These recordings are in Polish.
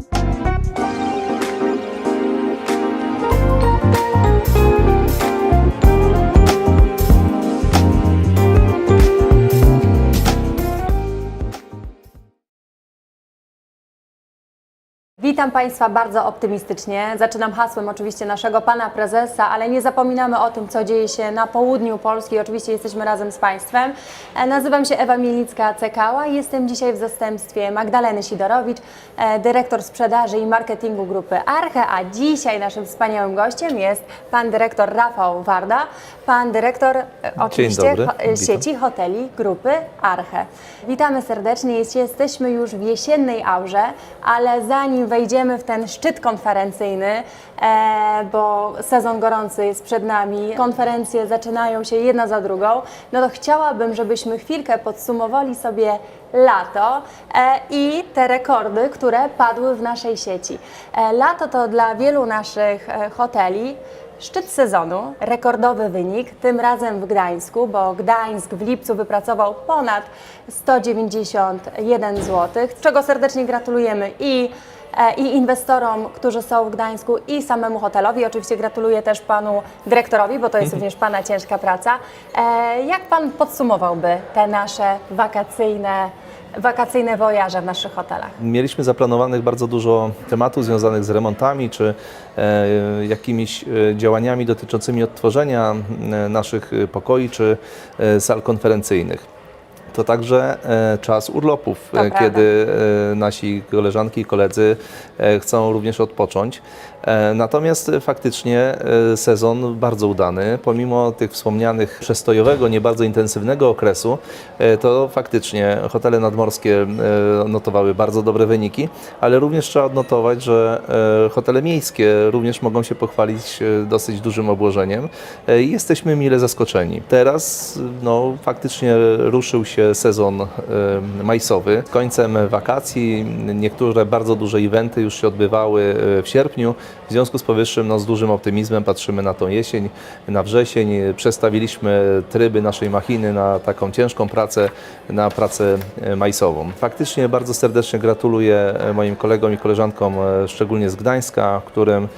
Thank you. Witam Państwa bardzo optymistycznie. Zaczynam hasłem oczywiście naszego pana prezesa, ale nie zapominamy o tym, co dzieje się na południu Polski. Oczywiście jesteśmy razem z Państwem. E, Nazywam się Ewa Mielnicka-Cekała i jestem dzisiaj w zastępstwie Magdaleny Sidorowicz, e, dyrektor sprzedaży i marketingu grupy Arche, a dzisiaj naszym wspaniałym gościem jest pan dyrektor Rafał Warda, pan dyrektor e, oczywiście ho- sieci hoteli grupy Arche. Witamy serdecznie. Jest- Jesteśmy już w jesiennej aurze, ale zanim wejdziemy w ten szczyt konferencyjny, e, bo sezon gorący jest przed nami, konferencje zaczynają się jedna za drugą, no to chciałabym, żebyśmy chwilkę podsumowali sobie lato e, i te rekordy, które padły w naszej sieci. E, lato to dla wielu naszych hoteli Szczyt sezonu, rekordowy wynik, tym razem w Gdańsku, bo Gdańsk w lipcu wypracował ponad 191 zł, czego serdecznie gratulujemy i, i inwestorom, którzy są w Gdańsku i samemu hotelowi. Oczywiście gratuluję też panu dyrektorowi, bo to jest również pana ciężka praca. E, Jak pan podsumowałby te nasze wakacyjne, wakacyjne wojaże w naszych hotelach? Mieliśmy zaplanowanych bardzo dużo tematów związanych z remontami czy e, jakimiś e, działaniami dotyczącymi odtworzenia e, naszych e, pokoi czy e, sal konferencyjnych. To także e, czas urlopów, e, kiedy e, nasi koleżanki i koledzy chcą również odpocząć. E, Natomiast faktycznie e, sezon bardzo udany, pomimo tych wspomnianych przestojowego, nie bardzo intensywnego okresu, e, to faktycznie hotele nadmorskie notowały bardzo dobre wyniki, ale również trzeba odnotować, że hotele miejskie również mogą się pochwalić dosyć dużym obłożeniem jesteśmy mile zaskoczeni. Teraz no, faktycznie ruszył się sezon majsowy. Z końcem wakacji niektóre bardzo duże eventy już się odbywały w sierpniu. W związku z powyższym no, z dużym optymizmem patrzymy na tą jesień, na wrzesień. Przestawiliśmy tryby naszej machiny na taką ciężką pracę, na pracę e, majsową. Faktycznie bardzo serdecznie gratuluję e, moim kolegom i koleżankom, e, szczególnie z Gdańska, którym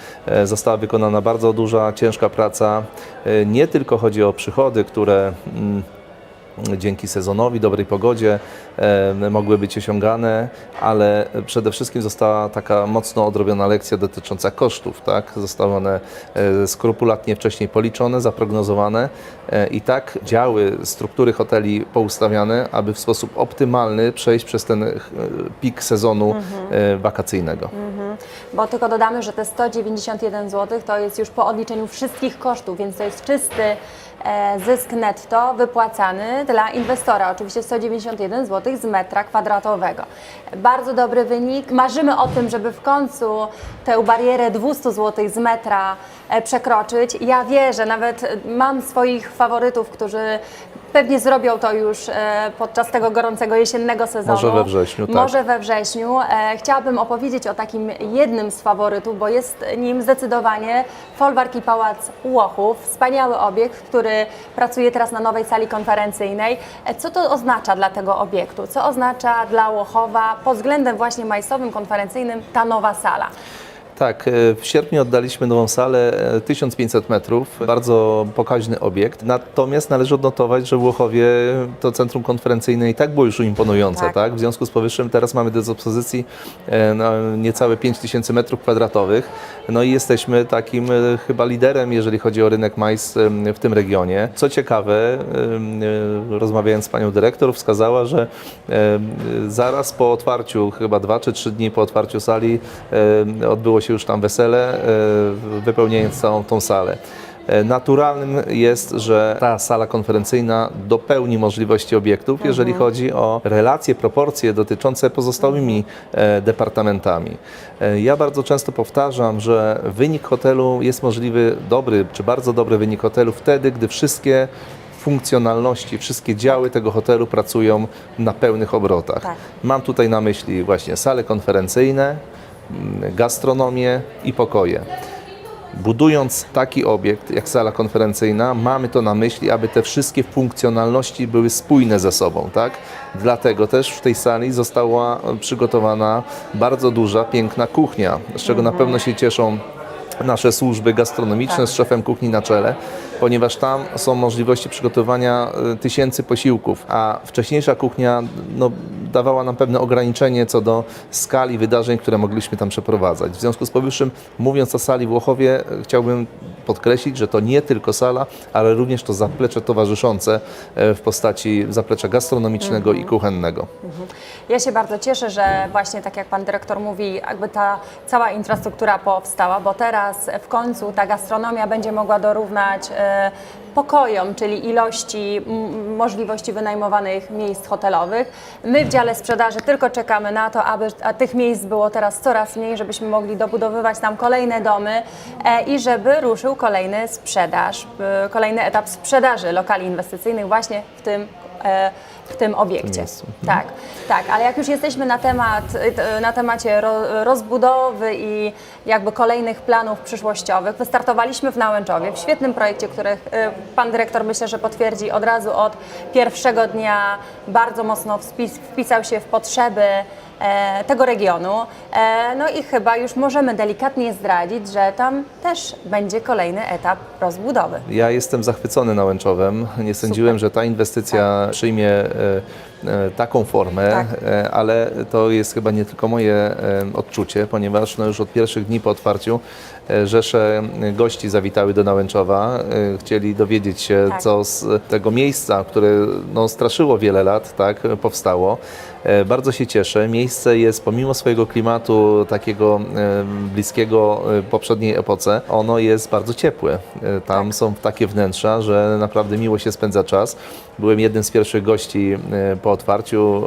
została wykonana bardzo duża, ciężka praca. Nie tylko chodzi o przychody, które mm, dzięki sezonowi, dobrej pogodzie mogły być osiągane, ale przede wszystkim została taka mocno odrobiona lekcja dotycząca kosztów. Tak? Zostały one e, skrupulatnie wcześniej policzone, zaprognozowane e, i tak działy, struktury hoteli poustawiane, aby w sposób optymalny przejść przez ten e, pik sezonu e, wakacyjnego. Bo tylko dodamy, że te 191 zł to jest już po odliczeniu wszystkich kosztów, więc to jest czysty zysk netto wypłacany dla inwestora. Oczywiście 191 zł z metra kwadratowego. Bardzo dobry wynik. Marzymy o tym, żeby w końcu tę barierę 200 zł z metra e, przekroczyć. Ja wierzę, nawet e, mam swoich faworytów, którzy pewnie zrobią to już e, podczas tego gorącego jesiennego sezonu. Może we wrześniu, tak. Może we wrześniu. E, chciałabym opowiedzieć o takim jednym z faworytów, bo jest nim zdecydowanie Folwark i Pałac Łochów. Wspaniały obiekt, który pracuje teraz na nowej sali konferencyjnej. E, co to oznacza dla tego obiektu? Co oznacza dla Łochowa pod względem właśnie majsowym, konferencyjnym ta nowa sala? Tak, e, w sierpniu oddaliśmy nową salę e, 1500 metrów, bardzo pokaźny obiekt. Natomiast należy odnotować, że w Łochowie to centrum konferencyjne i tak było już imponujące. Tak. Tak. W związku z powyższym teraz mamy do dyspozycji e, no, niecałe 5000 metrów kwadratowych. No i jesteśmy takim e, chyba liderem, jeżeli chodzi o rynek majs e, w tym regionie. Co ciekawe, e, e, rozmawiając z panią dyrektor, wskazała, że e, zaraz po otwarciu, chyba dwa czy trzy dni po otwarciu sali, e, odbyło się już tam wesele, e, wypełniając całą tą salę. E, Naturalnym jest, że ta sala konferencyjna dopełni możliwości obiektów, jeżeli chodzi o relacje, proporcje dotyczące pozostałymi e, departamentami. Ja bardzo często powtarzam, że wynik hotelu jest możliwy dobry, czy bardzo dobry wynik hotelu wtedy, gdy wszystkie funkcjonalności, wszystkie działy tego hotelu pracują na pełnych obrotach. Tak. Mam tutaj na myśli właśnie sale konferencyjne, gastronomię i pokoje. Budując taki obiekt jak sala konferencyjna, mamy to na myśli, aby te wszystkie funkcjonalności były spójne ze sobą, tak? Dlatego też w tej sali została przygotowana bardzo duża, piękna kuchnia, z czego na pewno się cieszą nasze służby gastronomiczne z szefem kuchni na czele, ponieważ tam są możliwości przygotowania y, tysięcy posiłków, a wcześniejsza kuchnia no, dawała nam pewne ograniczenie co do skali wydarzeń, które mogliśmy tam przeprowadzać. W związku z powyższym, mówiąc o sali w Łochowie, y, chciałbym podkreślić, że to nie tylko sala, ale również to zaplecze towarzyszące e, w postaci zaplecza gastronomicznego i kuchennego. Ja się bardzo cieszę, że właśnie tak jak Pan Dyrektor mówi, jakby ta cała infrastruktura powstała, bo teraz w końcu ta gastronomia będzie mogła dorównać e, pokojom, czyli ilości możliwości wynajmowanych miejsc hotelowych. My w dziale sprzedaży tylko czekamy na to, aby tych miejsc było teraz coraz mniej, żebyśmy mogli dobudowywać tam kolejne domy e, i żeby ruszył kolejny sprzedaż, e, kolejny etap sprzedaży lokali inwestycyjnych właśnie w tym e, w tym obiekcie. miejscu. Tak, tak, ale jak już jesteśmy na, temat, na temacie ro, rozbudowy i jakby kolejnych planów przyszłościowych, wystartowaliśmy w Nałęczowie w świetnym projekcie, który y, Pan Dyrektor myślę, że potwierdzi od razu od pierwszego dnia, bardzo mocno wpis, wpisał się w potrzeby e, tego regionu. E, no i chyba już możemy delikatnie zdradzić, że tam też będzie kolejny etap rozbudowy. Ja jestem zachwycony Nałęczowem. Nie sądziłem, że ta inwestycja przyjmie e, e, taką formę, Tak. e, ale to jest chyba nie tylko moje e, odczucie, ponieważ no już od pierwszych dni po otwarciu e, rzesze gości zawitały do Nałęczowa, e, chcieli dowiedzieć się, Tak. co z tego miejsca, które no, straszyło wiele lat, tak, powstało. E, Bardzo się cieszę. Miejsce jest pomimo swojego klimatu takiego e, bliskiego e, poprzedniej epoce, ono jest bardzo ciepłe. E, Tam są takie wnętrza, że naprawdę miło się spędza czas. Byłem jednym z pierwszych gości e, po otwarciu.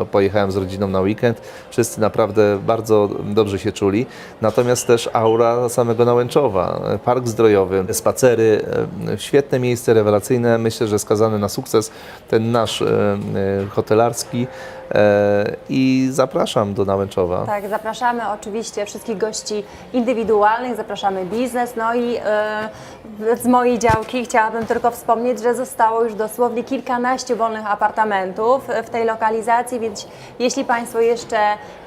e, Pojechałem z rodziną na weekend. Wszyscy naprawdę bardzo dobrze się czuli. Natomiast też aura samego Nałęczowa, park zdrojowy, spacery, e, świetne miejsce rewelacyjne. Myślę, że skazane na sukces ten nasz e, e, hotelarski. E, I zapraszam do Nałęczowa. Tak, zapraszamy oczywiście wszystkich gości indywidualnych, zapraszamy biznes, no i e, z mojej działki chciałabym tylko wspomnieć, że zostało już dosłownie kilkanaście wolnych apartamentów w tej lokalizacji, więc jeśli Państwo jeszcze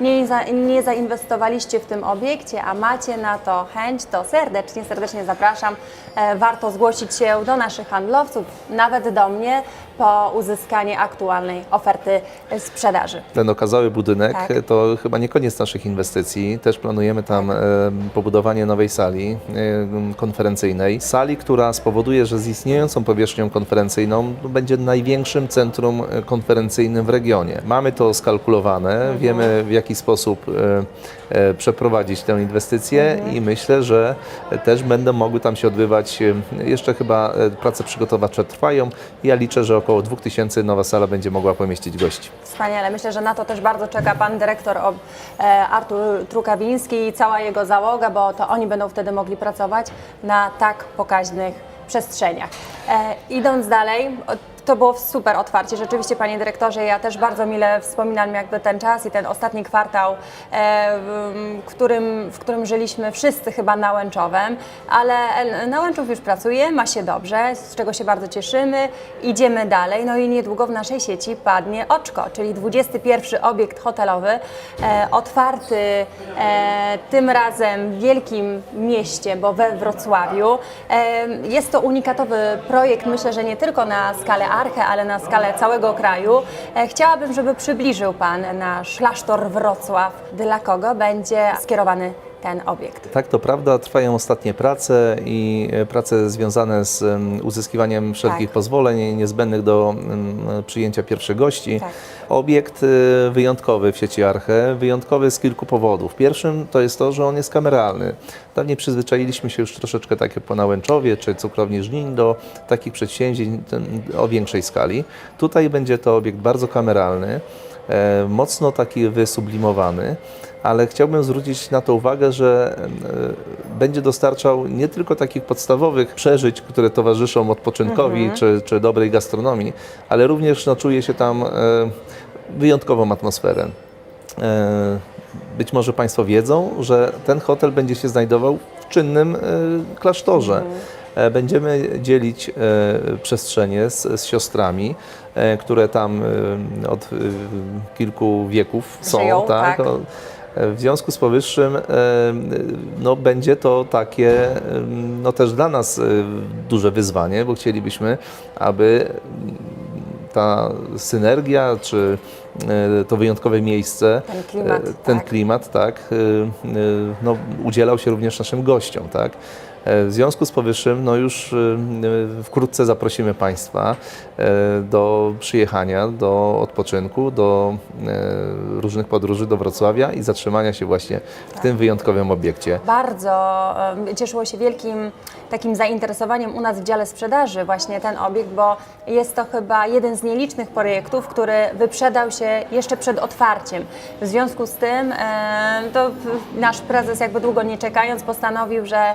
nie, za, nie zainwestowaliście w tym obiekcie, a macie na to chęć, to serdecznie, serdecznie zapraszam. E, warto zgłosić się do naszych handlowców, nawet do mnie, po uzyskanie aktualnej oferty e, sprzedaży. Ten okazały budynek Tak. to chyba nie koniec naszych inwestycji. Też planujemy tam e, pobudowanie nowej sali e, konferencyjnej. Sali, która spowoduje, że z istniejącą powierzchnią konferencyjną będzie największym centrum e, konferencyjnym w regionie. Mamy to skalkulowane, wiemy w jaki sposób e, e, przeprowadzić tę inwestycję i myślę, że też będą mogły tam się odbywać, e, jeszcze chyba e, prace przygotowawcze trwają. Ja liczę, że około 2000 nowa sala będzie mogła pomieścić gości. Wspaniale. Myślę, że na to też bardzo czeka pan dyrektor e, Artur Trukawiński i cała jego załoga, bo to oni będą wtedy mogli pracować na tak pokaźnych przestrzeniach. E, idąc dalej, to było super otwarcie. Rzeczywiście, panie dyrektorze, ja też bardzo mile wspominam jakby ten czas i ten ostatni kwartał, e, w, którym, w którym żyliśmy wszyscy chyba na Łęczowem, ale na Łęczów już pracuje, ma się dobrze, z czego się bardzo cieszymy. Idziemy dalej, no i niedługo w naszej sieci padnie Oczko, czyli 21 obiekt hotelowy, e, otwarty e, tym razem w wielkim mieście, bo we Wrocławiu. Jest to unikatowy projekt, myślę, że nie tylko na skalę Arche, ale na skalę całego kraju. E, chciałabym, żeby przybliżył Pan nasz klasztor Wrocław, dla kogo będzie skierowany ten obiekt. Tak, to prawda. Trwają ostatnie prace i e, prace związane z em, uzyskiwaniem wszelkich Tak. pozwoleń niezbędnych do przyjęcia pierwszych gości. Tak. Obiekt e, wyjątkowy w sieci Arche, wyjątkowy z kilku powodów. Pierwszym to jest to, że on jest kameralny. Dawniej przyzwyczailiśmy się już troszeczkę tak jak po Nałęczowie czy Cukrowni Żnin do takich przedsięwzięć o większej skali. Tutaj będzie to obiekt bardzo kameralny, mocno taki wysublimowany ale chciałbym zwrócić na to uwagę, że e, będzie dostarczał nie tylko takich podstawowych przeżyć, które towarzyszą odpoczynkowi czy, czy dobrej gastronomii, ale również no, czuje się tam e, wyjątkową atmosferę. E, Być może Państwo wiedzą, że ten hotel będzie się znajdował w czynnym e, klasztorze. E, Będziemy dzielić e, przestrzenie z, z siostrami, e, które tam e, od e, kilku wieków są. Żyją, tak. O, e, W związku z powyższym e, no, będzie to takie e, no, też dla nas e, duże wyzwanie, bo chcielibyśmy, aby ta synergia, czy e, to wyjątkowe miejsce, Ten klimat, e, ten tak. klimat, tak, e, e, no, udzielał się również naszym gościom, tak. E, W związku z powyższym, no już e, e, wkrótce zaprosimy Państwa e, do przyjechania, do odpoczynku, do e, różnych podróży do Wrocławia i zatrzymania się właśnie w tym wyjątkowym obiekcie. Bardzo cieszyło się wielkim takim zainteresowaniem u nas w dziale sprzedaży właśnie ten obiekt, bo jest to chyba jeden z nielicznych projektów, który wyprzedał się jeszcze przed otwarciem. W związku z tym to nasz prezes jakby długo nie czekając postanowił, że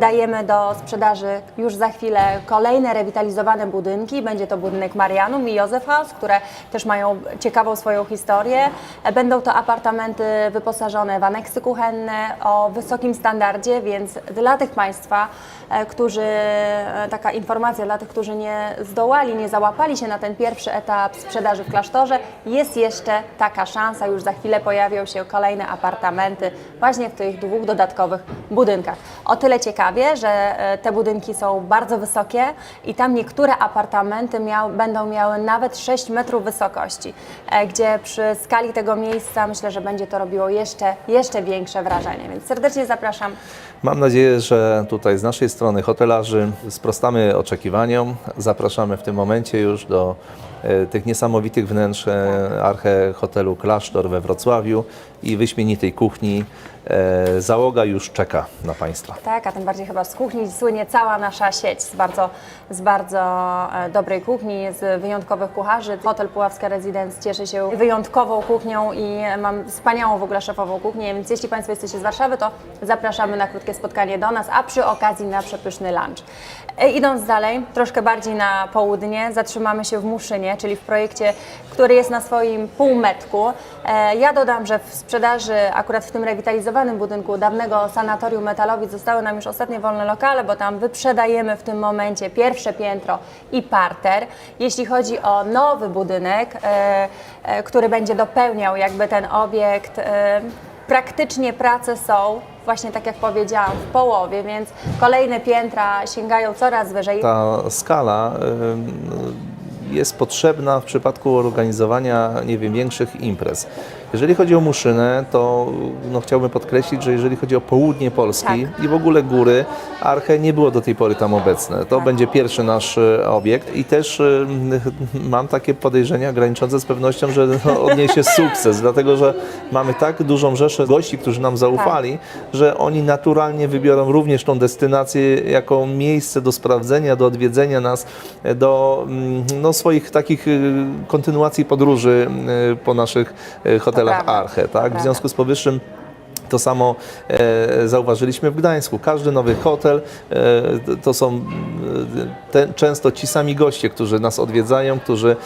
oddajemy do sprzedaży już za chwilę kolejne rewitalizowane budynki. Będzie to budynek Marianum i Józef House, które też mają ciekawą swoją historię. Będą to apartamenty wyposażone w aneksy kuchenne o wysokim standardzie, więc dla tych Państwa, e, którzy, e, taka informacja dla tych, którzy nie zdołali, nie załapali się na ten pierwszy etap sprzedaży w klasztorze, jest jeszcze taka szansa, już za chwilę pojawią się kolejne apartamenty właśnie w tych dwóch dodatkowych budynkach. O tyle ciekawie, że e, te budynki są bardzo wysokie i tam niektóre apartamenty miał, będą miały nawet 6 metrów wysokości, e, gdzie przy skali tego miejsca myślę, że będzie to robiło jeszcze, jeszcze większe wrażenie. Więc serdecznie zapraszam. Mam nadzieję, że tutaj z naszej strony hotelarzy sprostamy oczekiwaniom. Zapraszamy w tym momencie już do tych niesamowitych wnętrz e, Arche Hotelu Klasztor we Wrocławiu i wyśmienitej kuchni. E, Załoga już czeka na Państwa. Tak, a tym bardziej chyba z kuchni słynie cała nasza sieć z bardzo, z bardzo e, dobrej kuchni, z wyjątkowych kucharzy. Hotel Puławska Residence cieszy się wyjątkową kuchnią i mam wspaniałą w ogóle szefową kuchnię, więc jeśli Państwo jesteście z Warszawy, to zapraszamy na krótkie spotkanie do nas, a przy okazji na przepyszny lunch. E, Idąc dalej, troszkę bardziej na południe, zatrzymamy się w Muszynie, czyli w projekcie, który jest na swoim półmetku. E, Ja dodam, że w sprzedaży, akurat w tym rewitalizowanym budynku dawnego sanatorium Metalowic zostały nam już ostatnie wolne lokale, bo tam wyprzedajemy w tym momencie pierwsze piętro i parter. Jeśli chodzi o nowy budynek, e, e, który będzie dopełniał jakby ten obiekt, praktycznie prace są, właśnie tak jak powiedziałam, w połowie, więc kolejne piętra sięgają coraz wyżej. Ta skala jest potrzebna w przypadku organizowania, nie wiem, większych imprez. Jeżeli chodzi o Muszynę, to no, chciałbym podkreślić, że jeżeli chodzi o południe Polski i w ogóle góry, Arche nie było do tej pory tam obecne. To będzie pierwszy nasz e, obiekt i też e, mam takie podejrzenia graniczące z pewnością, że no, odniesie sukces, dlatego że mamy tak dużą rzeszę gości, którzy nam zaufali, że oni naturalnie wybiorą również tą destynację jako miejsce do sprawdzenia, do odwiedzenia nas, e, do mm, no, swoich takich y, kontynuacji podróży y, po naszych y, hotelach. Arche. Tak? W związku z powyższym to samo e, zauważyliśmy w Gdańsku. Każdy nowy hotel e, to są e, te, często ci sami goście, którzy nas odwiedzają, którzy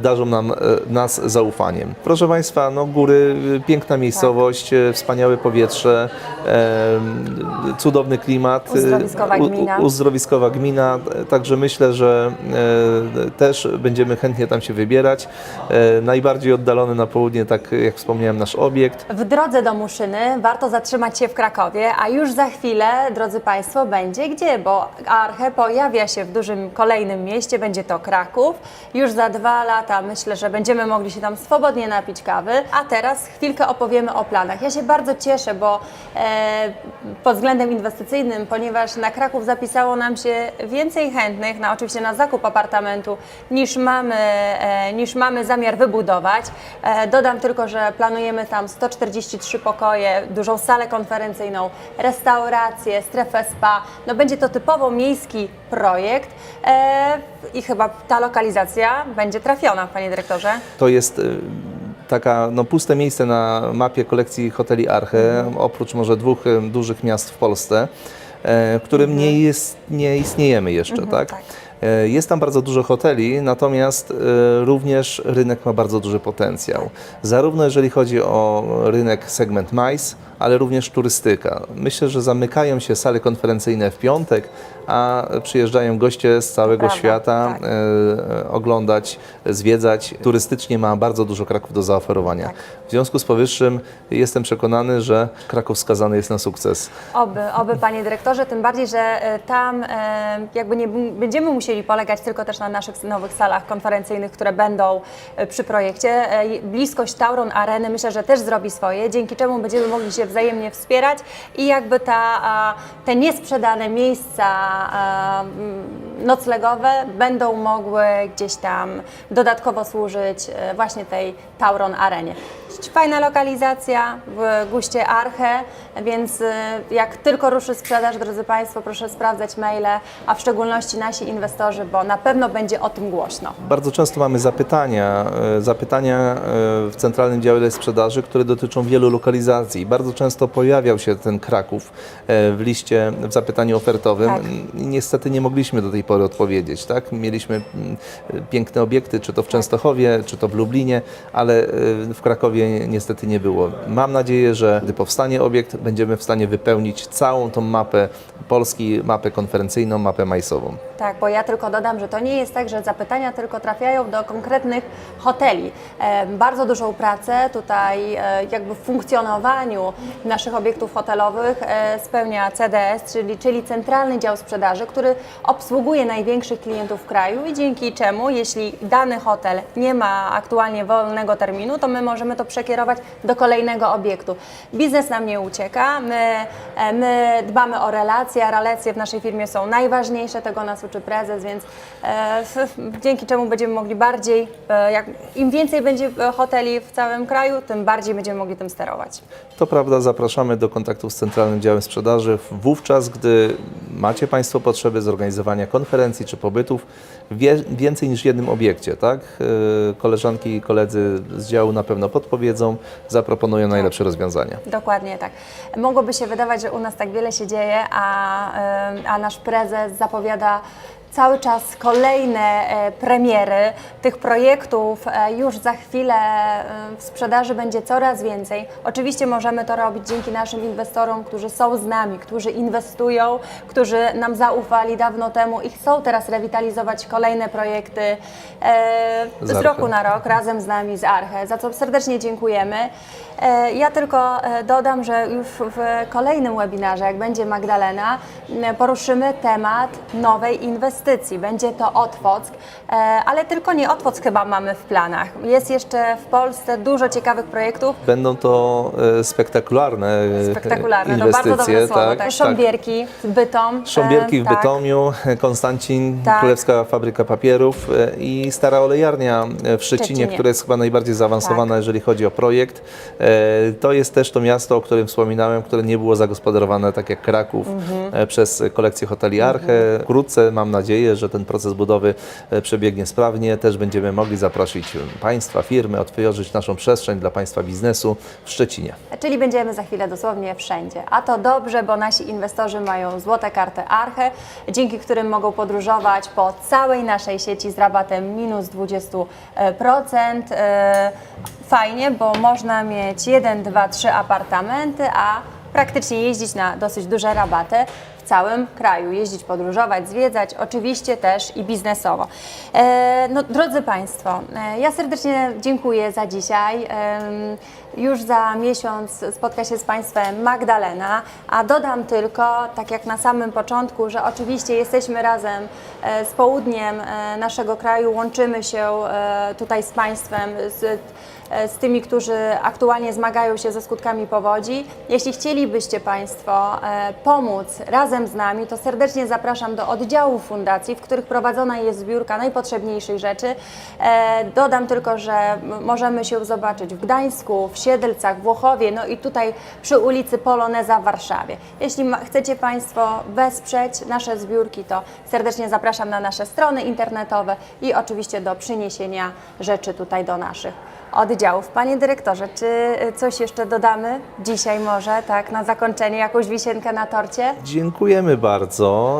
darzą nam, nas zaufaniem. Proszę Państwa, no góry, piękna miejscowość, wspaniałe powietrze, cudowny klimat. Uzdrowiskowa gmina. Uzdrowiskowa gmina, także myślę, że też będziemy chętnie tam się wybierać. Najbardziej oddalony na południe, tak jak wspomniałem, nasz obiekt. W drodze do Muszyny warto zatrzymać się w Krakowie, a już za chwilę, drodzy Państwo, będzie gdzie, bo Arche pojawia się w dużym kolejnym mieście, będzie to Kraków. Już za dwa lata myślę, że będziemy mogli się tam swobodnie napić kawy, a teraz chwilkę opowiemy o planach. Ja się bardzo cieszę, bo e, pod względem inwestycyjnym, ponieważ na Kraków zapisało nam się więcej chętnych, na, oczywiście na zakup apartamentu, niż mamy, e, niż mamy zamiar wybudować. E, dodam tylko, że planujemy tam 143 pokoje, dużą salę konferencyjną, restaurację, strefę spa. No będzie to typowo miejski projekt e, i chyba ta lokalizacja będzie trafiona, panie dyrektorze. To jest y, taka no, puste miejsce na mapie kolekcji hoteli Arche, oprócz może dwóch y, dużych miast w Polsce, e, w którym nie, jest, nie istniejemy jeszcze, tak? tak. E, Jest tam bardzo dużo hoteli, natomiast e, również rynek ma bardzo duży potencjał. Zarówno jeżeli chodzi o rynek segment MICE, ale również turystyka. Myślę, że zamykają się sale konferencyjne w piątek, a przyjeżdżają goście z całego prawda, świata tak. e, oglądać, zwiedzać. Turystycznie ma bardzo dużo Kraków do zaoferowania. Tak. W związku z powyższym jestem przekonany, że Kraków skazany jest na sukces. Oby, oby panie dyrektorze, tym bardziej, że e, tam e, jakby nie będziemy musieli polegać tylko też na naszych nowych salach konferencyjnych, które będą przy projekcie. Bliskość Tauron Areny myślę, że też zrobi swoje, dzięki czemu będziemy mogli się wzajemnie wspierać i jakby ta, te niesprzedane miejsca mm, noclegowe będą mogły gdzieś tam dodatkowo służyć e, właśnie tej Tauron Arenie. Fajna lokalizacja w guście Arche, więc y, jak tylko ruszy sprzedaż, drodzy Państwo, proszę sprawdzać maile, a w szczególności nasi inwestorzy, bo na pewno będzie o tym głośno. Bardzo często mamy zapytania, e, zapytania e, w Centralnym Dziale Sprzedaży, które dotyczą wielu lokalizacji. Bardzo często pojawiał się ten Kraków e, w liście, w zapytaniu ofertowym. Tak. Niestety nie mogliśmy do tej pory odpowiedzieć. Tak? Mieliśmy mm, piękne obiekty, czy to w Częstochowie, czy to w Lublinie, ale e, w Krakowie niestety nie było. Mam nadzieję, że gdy powstanie obiekt, będziemy w stanie wypełnić całą tą mapę Polski, mapę konferencyjną, mapę majsową. Tak, bo ja tylko dodam, że to nie jest tak, że zapytania tylko trafiają do konkretnych hoteli. E, bardzo dużą pracę tutaj e, jakby w funkcjonowaniu naszych obiektów hotelowych e, spełnia CDS, czyli, czyli Centralny Dział Sprzedaży, który obsługuje największych klientów w kraju i dzięki czemu, jeśli dany hotel nie ma aktualnie wolnego terminu, to my możemy to przekierować do kolejnego obiektu. Biznes nam nie ucieka, my, e, my dbamy o relacje, a relacje w naszej firmie są najważniejsze, tego nas uczy prezes, więc e, dzięki czemu będziemy mogli bardziej, e, jak, im więcej będzie e, hoteli w całym kraju, tym bardziej będziemy mogli tym sterować. To prawda, zapraszamy do kontaktów z Centralnym Działem Sprzedaży wówczas, gdy macie Państwo potrzeby zorganizowania konferencji czy pobytów więcej niż jednym obiekcie, tak? Yy, Koleżanki i koledzy z działu na pewno podpowiedzą, zaproponują najlepsze rozwiązania. Dokładnie tak. Mogłoby się wydawać, że u nas tak wiele się dzieje, a, em, a nasz prezes zapowiada cały czas kolejne e, premiery tych projektów. E, już za chwilę e, w sprzedaży będzie coraz więcej. Oczywiście możemy to robić dzięki naszym inwestorom, którzy są z nami, którzy inwestują, którzy nam zaufali dawno temu i chcą teraz rewitalizować kolejne projekty Z roku na rok razem z nami z Arche, za co serdecznie dziękujemy. Ja tylko dodam, że już w kolejnym webinarze, jak będzie Magdalena, poruszymy temat nowej inwestycji. Będzie to Otwock, e, ale tylko nie Otwock chyba mamy w planach. Jest jeszcze w Polsce dużo ciekawych projektów. Będą to e, spektakularne, e, Spektakularne, to inwestycje. bardzo dobre słowo. tak, Tak, Sząbierki w Bytom. Sząbierki w tak. Bytomiu, Konstancin, Tak. Królewska Fabryka Papierów i Stara Olejarnia w Szczecinie, Szczecinie. która jest chyba najbardziej zaawansowana, Tak. jeżeli chodzi o projekt. To jest też to miasto, o którym wspominałem, które nie było zagospodarowane tak jak Kraków Mhm. przez kolekcję hoteli Arche. Wkrótce mam nadzieję, że ten proces budowy e, przebiegnie sprawnie. Też będziemy mogli zaprosić Państwa, firmy, otworzyć naszą przestrzeń dla Państwa biznesu w Szczecinie. Czyli będziemy za chwilę dosłownie wszędzie. A to dobrze, bo nasi inwestorzy mają złote karty Arche, dzięki którym mogą podróżować po całej naszej sieci z rabatem minus 20%. E, Fajnie, bo można mieć 1, 2, 3 apartamenty, a praktycznie jeździć na dosyć duże rabaty w całym kraju, jeździć, podróżować, zwiedzać, oczywiście też i biznesowo. E, no, drodzy Państwo, e, ja serdecznie dziękuję za dzisiaj. Już za miesiąc spotka się z Państwem Magdalena, a dodam tylko, tak jak na samym początku, że oczywiście jesteśmy razem e, z południem e, naszego kraju, łączymy się e, tutaj z Państwem, z, z tymi, którzy aktualnie zmagają się ze skutkami powodzi. Jeśli chcielibyście Państwo pomóc razem z nami, to serdecznie zapraszam do oddziałów fundacji, w których prowadzona jest zbiórka najpotrzebniejszych rzeczy. Dodam tylko, że możemy się zobaczyć w Gdańsku, w Siedlcach, Włochowie, no i tutaj przy ulicy Poloneza w Warszawie. Jeśli chcecie Państwo wesprzeć nasze zbiórki, to serdecznie zapraszam na nasze strony internetowe i oczywiście do przyniesienia rzeczy tutaj do naszych oddziałów. Panie dyrektorze, czy coś jeszcze dodamy dzisiaj może, tak, na zakończenie, jakąś wisienkę na torcie? Dziękujemy bardzo.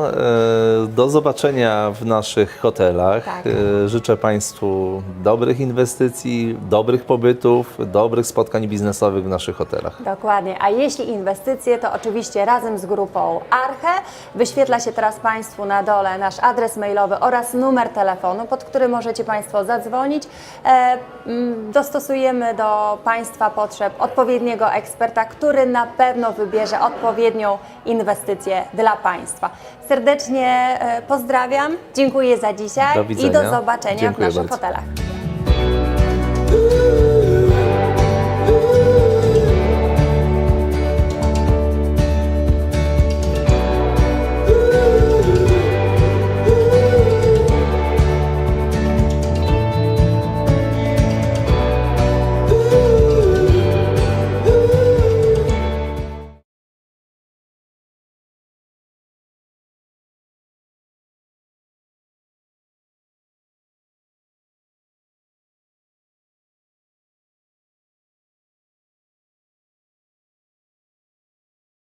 E, Do zobaczenia w naszych hotelach. Tak. E, Życzę Państwu dobrych inwestycji, dobrych pobytów, dobrych spotkań biznesowych w naszych hotelach. Dokładnie. A jeśli inwestycje, to oczywiście razem z grupą Arche. Wyświetla się teraz Państwu na dole nasz adres mailowy oraz numer telefonu, pod który możecie Państwo zadzwonić. E, mm, dostosujemy do Państwa potrzeb odpowiedniego eksperta, który na pewno wybierze odpowiednią inwestycję dla Państwa. Serdecznie e, pozdrawiam, dziękuję za dzisiaj Do i do zobaczenia Dziękuję w naszych bardzo. hotelach.